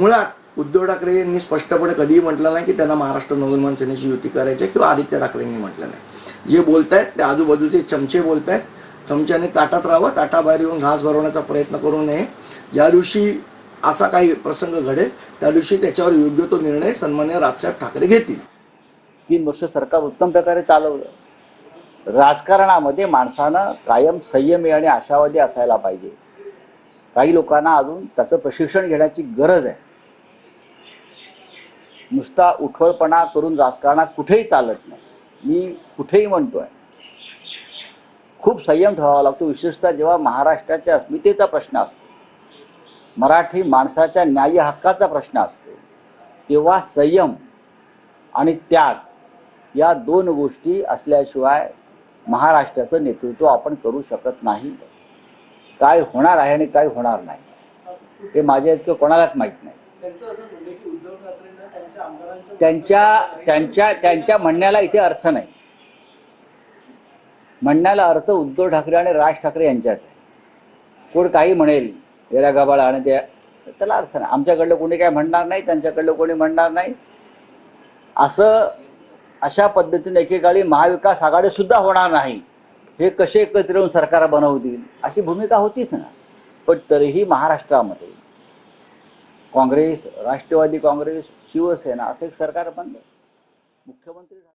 मुळात उद्धव ठाकरे यांनी स्पष्टपणे कधीही म्हटलं नाही की त्यांना महाराष्ट्र नवनिर्माण सेनेची युती करायची आहे किंवा आदित्य ठाकरेंनी म्हटलं नाही. जे बोलतायत ते आजूबाजूचे चमचे बोलतायत. चमच्याने ताटात राहावं ताटाबाहेर येऊन घास भरवण्याचा प्रयत्न करू नये. ज्या दिवशी असा काही प्रसंग घडेल त्या दिवशी त्याच्यावर योग्य तो निर्णय सन्मान्य राजसाहेब ठाकरे घेतील. तीन वर्ष सरकार उत्तम प्रकारे चालवलं. राजकारणामध्ये माणसानं कायम संयमी आणि आशावादी असायला पाहिजे. काही लोकांना अजून त्याचं प्रशिक्षण घेण्याची गरज आहे. नुसता उठवळपणा करून राजकारणात कुठेही चालत नाही. मी कुठेही म्हणतोय. खूप संयम ठेवावा लागतो. विशेषतः जेव्हा महाराष्ट्राच्या अस्मितेचा प्रश्न असतो मराठी माणसाच्या न्याय्य हक्काचा प्रश्न असतो तेव्हा संयम आणि त्याग या दोन गोष्टी असल्याशिवाय महाराष्ट्राचं नेतृत्व आपण करू शकत नाही. काय होणार आहे आणि काय होणार नाही हे माझ्या इतकं कोणालाच माहीत नाही. त्यांच्या त्यांच्या त्यांच्या म्हणण्याला इथे अर्थ नाही. म्हणण्याला अर्थ उद्धव ठाकरे आणि राज ठाकरे यांच्याच आहे. कोण काही म्हणेल येड्या गबाळा आणि ते त्याला अर्थ नाही. आमच्याकडलं कोणी काय म्हणणार नाही त्यांच्याकडलं कोणी म्हणणार नाही. असं अशा पद्धतीने एकेकाळी महाविकास आघाडी सुद्धा होणार नाही. हे कसे एकत्र येऊन सरकार बनवतील? अशी भूमिका होतीच ना. पण तरीही महाराष्ट्रामध्ये काँग्रेस राष्ट्रवादी काँग्रेस शिवसेना असं एक सरकार बनलं मुख्यमंत्री